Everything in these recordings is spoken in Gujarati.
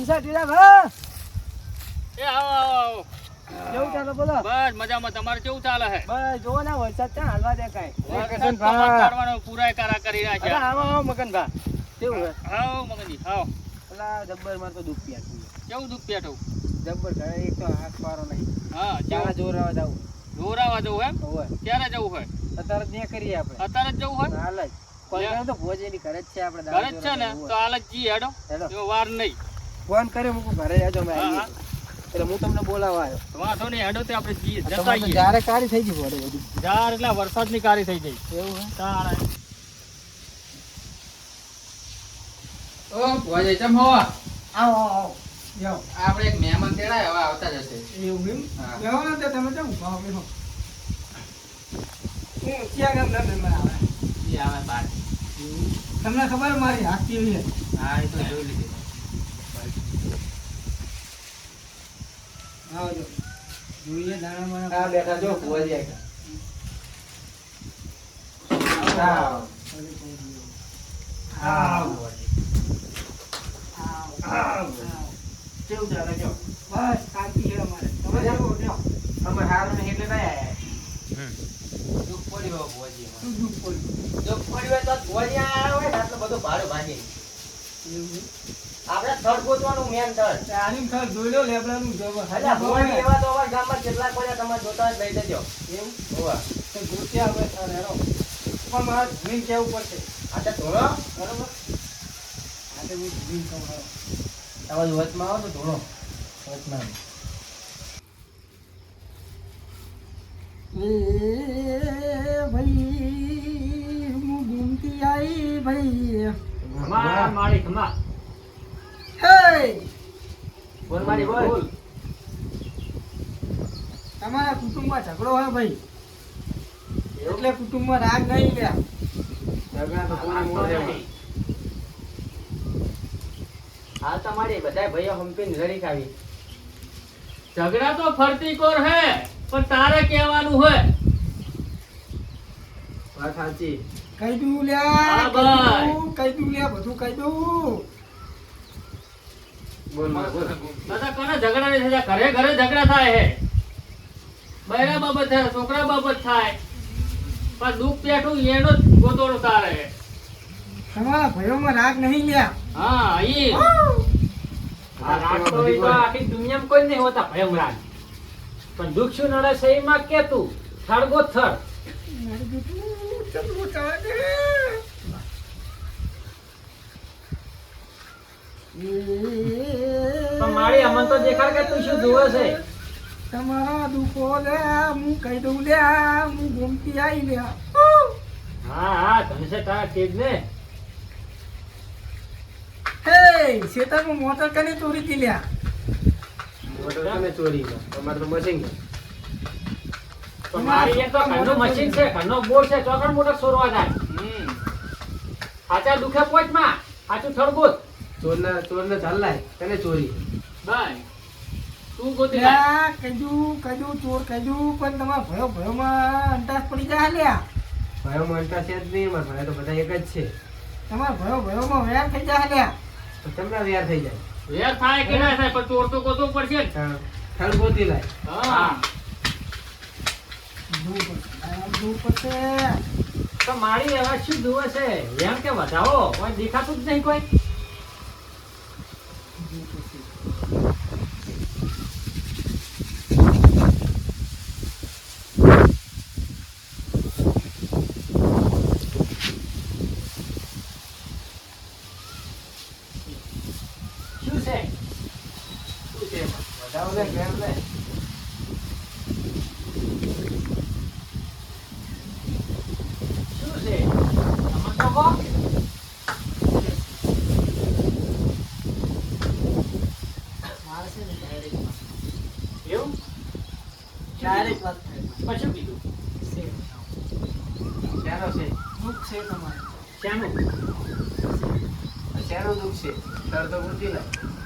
જમશા ટીરા ભા એ આવો આવો કેવું ચાલે બોલો? બસ મજામાં. તમારે કેવું ચાલે છે બસ જો ને વરસાદ ત્યાં હાલવા દે કાંઈ. વરસાદ કાઢવાનો પૂરા કરા કરી રહ્યા અરે છે આવો આવો મગન ભા કેવું છે આવો મગનજી આવો. પેલા જબ્બર માર તો દુઃખ પ્યા કેવું દુઃખ પેટું જબ્બર ઘરે એક તો હાથ પારો નહીં. હા ચાલા કેવું? જોર જવું ઢોરાવા જવું એમ? હોય ક્યારે જવું હોય અત્યારે જ ત્યાં કરીએ આપણે. અત્યારે જ જવું હોય હાલ જ. કોઈ તો ભોજ ઘરે જ છે આપણે ઘરે જ છે ને? તો હાલ જ જી હેડો. હેડો. વાર નહીં. ફોન કર્યો મૂકું ઘરે જાજો મેં હા, આવીએ. એટલે હું તમને બોલાવવા આવ્યો. વાંધો નહીં હેડો તે આપણે જઈએ જતા આવીએ. જ્યારે કારી થઈ ગઈ ભોરે બધું. જાર એટલે વરસાદની કારી થઈ ગઈ. એવું હે? તારે ઓ ભોજે ચમ હોવા આવો આવો આપણે એક મહેમાન તેડાય હવે આવતા જશે. એવું એમ? હા. તે તમે હું ક્યાં ગામ ના મહેમાન આવે. આવે બાર. તમને ખબર મારી હાથ કેવી છે હા એ તો જોઈ લીધી. આવજો. જોઈએ દાણા માણા હા બેઠા જો ભોજે આવો. આવ આવો. કેવું ચાલે જો? બસ શાંતિ છે અમારે. તમે કેવું છો? અમે હારું નહીં એટલે ના આયા દુઃખ પડ્યું હોય શું દુઃખ? દુઃખ પડ્યું હોય તો ભોજે આયા હોય ને આટલું બધું ભાડું ભાગી. એવું? આપણે થડ ગોતવાનું મેન થડ આની ખર જોઈ લો લેબડાનું જબર. એટલે ભોજ એવા તો અમારા ગામમાં કેટલા પડ્યા તમે જોતા જ લઈ જજો એવું? હોવા. તો ગોત્યા હવે તારે હેરો. પણ મારા જમીન કેવું પડશે? આટલે તો ધોળો. બરોબર? આટલે હું જમીન કહું હેરો. વચમાં આવો તો ધોળો. વચમાં. ભાઈ હું ગુમતી આઈ ભાઈ. ખમા મારી ખમા હે બોલ મારી બોલ. તમારા કુટુંબમાં ઝઘડો હોય ભાઈ. એટલે કુટુંબમાં રાગ નહીં લ્યા ઝઘડા તો મોડે. હાલ તમારી બધા ભાઈઓ હંપીને લડી ખાવી. ઝઘડા તો ફરતી કોર હે પણ તારે કહેવાનું હોય. વાત સાચી. કહી દઉં લ્યા હા, કહી દઉં લ્યા બધું કહી દઉં. બોલ કોના ઝઘડા નહીં થતા ઘરે ઘરે ઝઘડા થાય હે બૈરા બાબત થાય છોકરા બાબત થાય. પણ દુઃખ પેઠું એનો જ ગોતોડો તારે હે. તમારા ભાઈઓમાં રાગ નહીં લ્યા. હા આ રાગ તો એ તો આખી દુનિયામાં કોઈ નહીં હોતા ભયમ રાગ. પણ દુઃખ શું નડે છે એમાં કે તું? થડગો થડ મારું બેટું ચંદ્રુ ચાલે પણ મારી અમન તો દેખાડ કે તું શું જુએ છે? તમારા દુખો લે હું કહી દઉં લે હું ગુમતી આઈ લે. હા હા છે તારા તેજ ને. હે શેતાનું મોટર કને ચોરી થી લ્યા? મોટર કને ચોરી તમારે તો મશીન પણ મારી એક તો ઘરનું મશીન છે ઘરનો બોર છે ચોકડ મોટર સોરવા જાય. સાચા દુખે પોચમાં સાચું થડગો ચોરના ચોરને ચાલાય કને ચોરી. ભાઈ તું ગોતી. લ્યા. કીધું કીધું ચોર કીધું પણ તમારા ભયો ભયોમાં અંટાસ પડી જાય લ્યા. મોટા છે જ નહીં મારા ભાઈ તો બધા એક જ છે. તમારા ભયો ભયોમાં વેર થઈ જાય લ્યા. તો તમને વેર થઈ જાય? વેર થાય કે ના થાય પણ ચોર તો ગોતવો પડશે ગોતી લાય. હા. તો મારી હવે શું જોવે છે. એમ કે વધાવો? કોઈ દેખાતું જ નહીં કોઈ દૂર પડશે શું છે શું છે એમાં? વધાવો લે ઘેર લે શું છે અમન તો કહો મારે છે ને ડાયરેક્ટ વાત. થાય. પછી કીધું? શેનો છે? દુઃખ છે તમારે. શાનું? શેનો દુઃખ છે? થડ તો લાય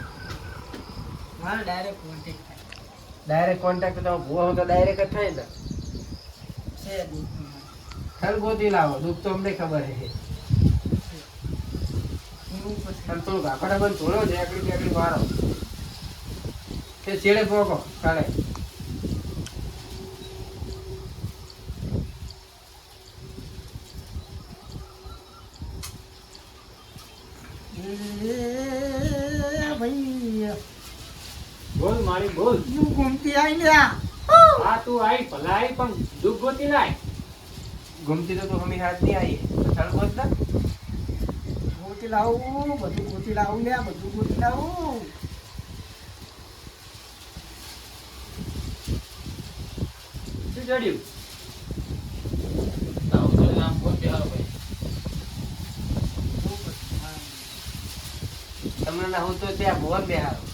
મારે ડાયરેક્ટ કોન્ટેક્ટ થાય. ડાયરેક્ટ કોન્ટેક્ટ તો ભૂવો તો ડાયરેક્ટ જ થાય ને. છે દુઃખ ગોતી લાવો દુઃખ તો અમને ખબર છે થોડું ગાફડા બંધ થોડો જ એકડી બેકડી વાળો તે છેડે પોકો કાલે ભાઈ બોલ મારી બોલ. હું ગુમતી આઈ લ્યા આ. તું આઈ ભલા આઈ પણ દુઃખ ગોતી લાય. ગુમતી તો તું હમી હાથ નહીં આઈ ચાલ બોલ ના. ગોતી લાવું બધું ગોતી લાવું લે બધું ગોતી લાવું. શું ચડ્યું? તમને ના હું તો ત્યાં ભુવન બેહારો.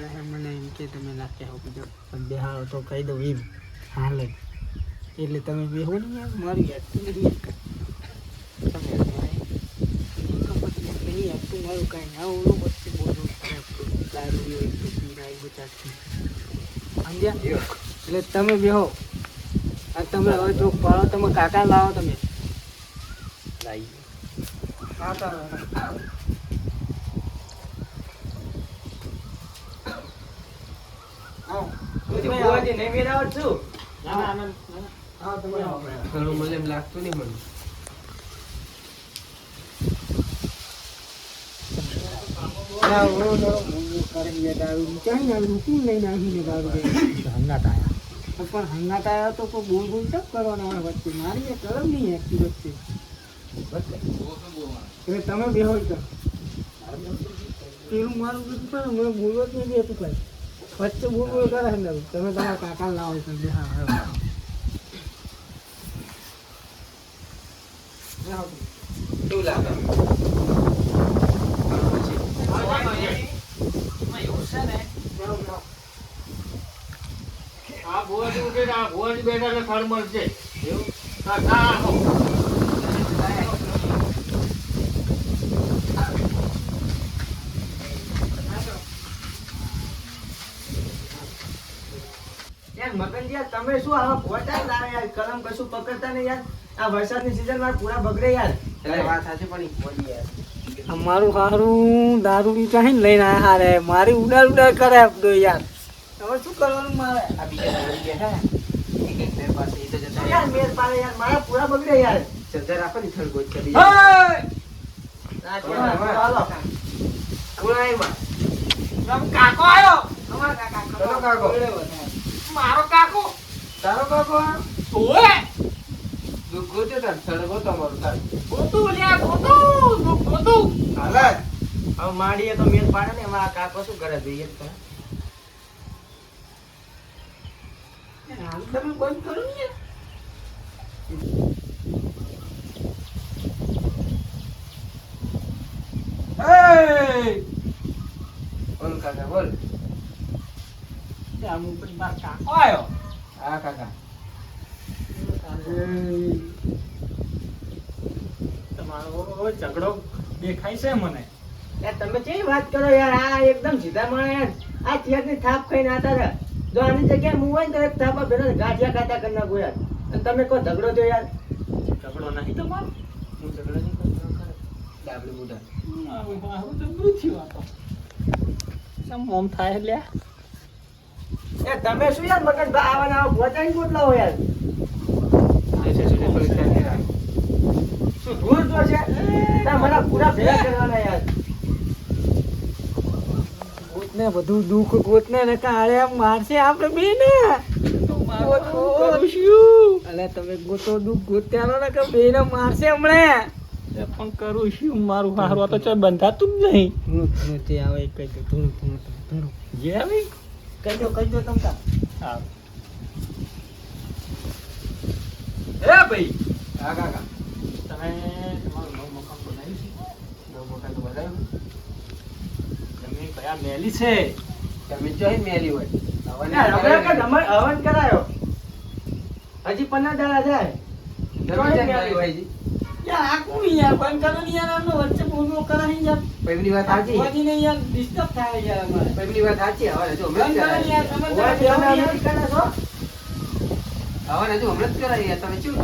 હા છે મને એમ કે તમે નાખ્યા હો બીજો પણ બેહાડો તો કહી દઉં એમ. હાલે. એટલે તમે બેહો ને યાર મારી યાદ તો નથી તમે તો મારું કાંઈ ના ઓલું વચ્ચે બોલું. દારૂ હોય તો પીરાય સમજ્યા? એટલે તમે બેહો. આ તમે હવે જો પાડો તમે કાકા લાવો તમે. હા તારો ભુવાજી નહીં મેળાવત છું ના ના ના ના. હા તમે આવો ઘણું મને એમ લાગતું નહીં મને ના, ઓલો તો કરી ગયા દારૂ. ક્યાંય ના રૂપિયું લઈને આવીને દારૂ પીએ. પણ હંગાત આવ્યા તો કોઈ બોલ બોલ ચપ કરવાના હોય વચ્ચે? મારી એ કરમ નહીં એકથી વચ્ચે. એટલે તમે બેહોય કર. પેલું મારું બધું પણ મને બોલવો જ નહીં હતું કાંઈ. વચ્ચે બોલ બોલ કરે છે ને તમે તમારા કાકા લાવો છો બે હા બેહો, બેહો. આ ભુવાજી બેઠા ખડ મળશે. એવું? હા હા આવો. યાર મગનજી યાર તમે શું આવા ફોટા ના યાર? કલમ કશું પકડતા નહીં યાર? આ વરસાદની સીઝનમાં પૂરા બગડે યાર. વાત સાચી પણ બોલી યાર. અમારું હારું દારૂ ની ચાહીને લઈને આયા હારે. મારી ઉડાર ઉડાર કરે આપતો યાર. હવે શું કરવાનું મારે? આ બીજા નંબરી બેઠા એક એક મેર પાસે એ તો જતા યાર મેર પાડે યાર મારા પૂરા બગડે યાર. ચદર આપો ને થડ ગોચ કરી. ના ચાલો કુણાઈમાં કાકો આવ્યો? અમારા કાકા કાકો. કાકો. તારો આ? ઓએ દુઃખ ગોત્યો તાર થડ તમારો તાર. ગોતું લ્યા ગોતું દુખ ગોતું. હાલે. હવે માડીએ તો મેલ પાડે ને એમાં કાકો શું કરે જોઈએ ખરા. હાલ તમે બંધ કરો ને! બોલ કાકા બોલ. આમ ઉપર માર કાકો આવ્યો. હા કાકા તમારો ઝઘડો દેખાય છે મને. તમે કેવી વાત કરો યાર? આ એકદમ સીધા માણે યાર. આ ચેકની થાપ ખાઈને આતા રહ્યા. જો આની જગ્યાએ હું હોય ને તો થાપ ભેરો ગાંઠિયા ખાતા કરી નાખું યાર. અને તમે કોઈ ઝઘડો થયો યાર. ઝઘડો નહીં તમારો? હું ઝઘડો નહીં કરતો ખરો. ડાબલી બુઢા મારું મારું જબરું થયું આ તો મોમ થાય લ્યા? યાર તમે શું યાર મગજ આવા આવા પહોંચાડી ગોતલાવો યાર? શું ધૂળ જો છે? મને પૂરા ભેગા કરવાના યાર. ગોતને બધું દુઃખ ગોતને ને કાળે મારશે આપણે બે ને અલે તમે ગોતો દુઃખ ગોત્યાનો ને કે બે ને મારશે હમણે. એ પણ કરું શું? મારું હારું આ તો ચાલ બંધાતું જ નહીં. એ જે આવી કહી દો તમતા હા. હે ભાઈ! હા કાકા તમે તમારું નવું મકાન બનાવ્યું છે? નવું મકાન તો કયું જમીન કયા મેલી છે? જમીન જોઈ મેલી હોય. હવન કરાયો. હજી પન્ના દાડા જાય યાર આ કોણ યાર બંધ કરો ને યાર આમને વચ્ચે બોલવો કરાય યાર પહેલી વાત સાચી ભુવાજીને યાર disturb થાય યાર અમારે. પહેલી વાત સાચી હવન હજુ બંધ કરો યાર, તમે તો કરાવી. બેહો યાર, કરે છો? હવન હજુ હમણાં જ કરાવી યાર. તમે શું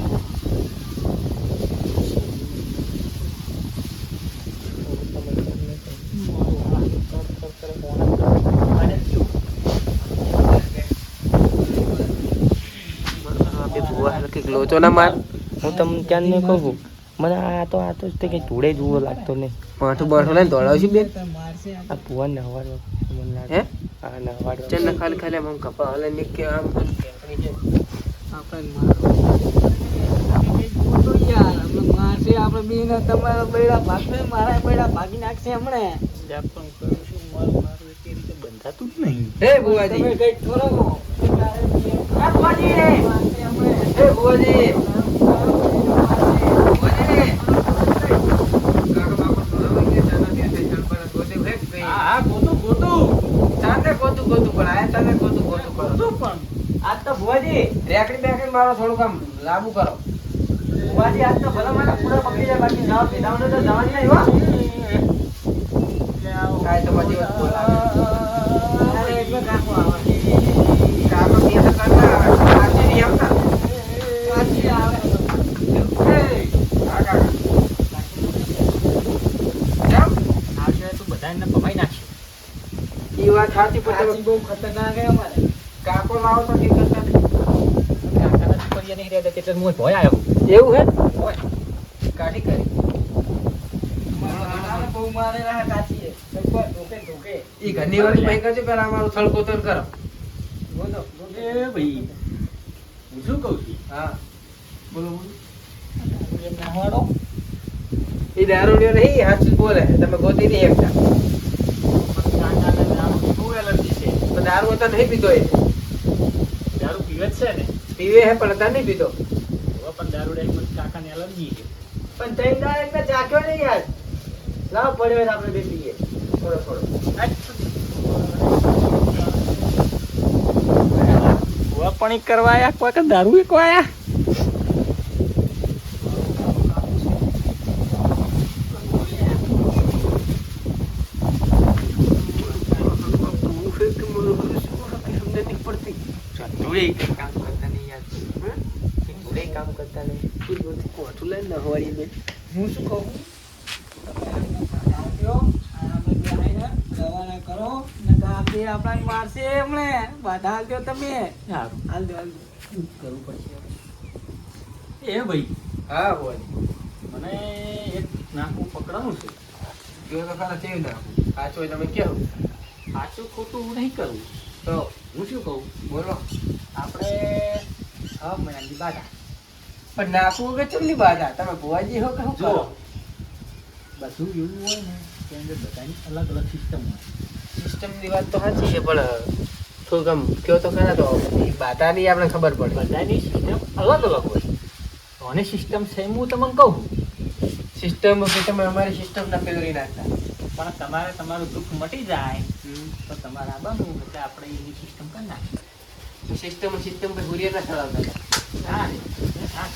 લોચો ના માર હું તમને ક્યાં નહીં કહું. મને આ તો આ તો તે કઈ ધૂળે જુઓ લાગતો નહીં માથું બાઠું લઈને દોડાવશું બેન આ ભુવન નહવાડો મને લાગે હે આ નહવાડો ચલ ને ખાલી ખાલી આમ કપા હલે ને કે આમ આપણે મારો. આપણે મારો તો યાર, મારશે આપણે બેયને તમારા બૈડા ભાગશે, મારા બૈડા ભાગી નાખશે હમણાં. બંધાતું જ નહીં હે બુવાજી તમે કંઈક કરો. આ બુવાજી. હે બુવાજી કાકા બાપા સુનાવો કે જાના કે ચલ પર ગોતે હે કે હા હા ગોતું ગોતું ચાંદે ગોતું ગોતું પણ આયા તને ગોતું ગોતું કરો શું પણ? આજ તો ભુવાજી રેકડી બેકડી મારો થોડુંક આમ લાગુ કરો ભુવાજી આજ તો ભલા મારા પૂરા પકડી જાય બાકી જવા તો જવાની નહીં હો. કાંઈ તો બધી વસ્તુ બોલાવે અરે એટલે કાકો આવે. કાકા તો કરતા આવે આજે નહીં આવતા પાછી આવે. કાકા કેમ આવશે તો બધાને ભમાઈ નાખશે ઈ વાત સાચી પણ પાછી બહુ ખતરનાક અમારે. કાકો લાવો તો કે કરતા કાકાના દીકરીએ નહીં રહેતા એટલે હું ભોય આવ્યો એવું હે? કાઢી કરી બહુ મારેલા હે કાચીએ. ઢોકે ઢોકે. ઈ ઘરની વાત ભાઈ કરજો પેલા અમારું થળકોતર કરો. બોલો, એ ભાઈ હું શું કહું છું? હા. બોલો બોલો. એ નહાડો. ઈ નહીં હાચું બોલે તમે ગોતી નહીં એકતા. દારૂ તો નહીં પીતો એ. દારૂ પીવે છે ને. પીવે હે પણ હતા નહીં પીતો પણ દારૂ ડાઈ કાકાને એલર્જી છે પણ ત્રણ એટલે ચાખ્યો નહીં યાર. લાવ પડ્યો આપણે બે પીએ. થોડો થોડો. પણ કરવા આયા કોઈ દારૂ એક આયા કામ કરતા નહીં યાર ધૂળે કામ કરતા નહીં હું શું કહું આવજો, આરામે બેસીને દવાને કરો ને આ આપણા આપણને મારશે એમણે બાધા હાલજો તમે સારું હાલજો હાલજો કરવું પડશે એ ભાઈ. હા બોલ. મને એક નાખું પકડવાનું છે. જો તો ખરા કેવું ના સાચું તમે કેવું સાચું ખોટું નહીં કરવું તો હું શું કહું? બોલો. આપણે છ મહિનાની બાધા. પણ નાખવું કે ચમની બાધા? તમે ભુવાજી હો કે જો બધું એવું હોય ને કે અંદર બધાની અલગ અલગ સિસ્ટમ હોય. સિસ્ટમની વાત તો સાચી છે પણ થોડુંક આમ કયો તો ખરા તો એ બાધાની આપણે ખબર પડે. બધાની સિસ્ટમ અલગ અલગ હોય. અને સિસ્ટમ સેમ હું તમને કહું? સિસ્ટમ કે તમે અમારી સિસ્ટમ ના ફેવરી નાખતા. પણ તમારે તમારું દુઃખ મટી જાય તો તમારે આ બનવું એટલે આપણે એની સિસ્ટમ કરી નાખીએ. સિસ્ટમ સિસ્ટમ કે હુરિયર ના ચલાવતા હા હા.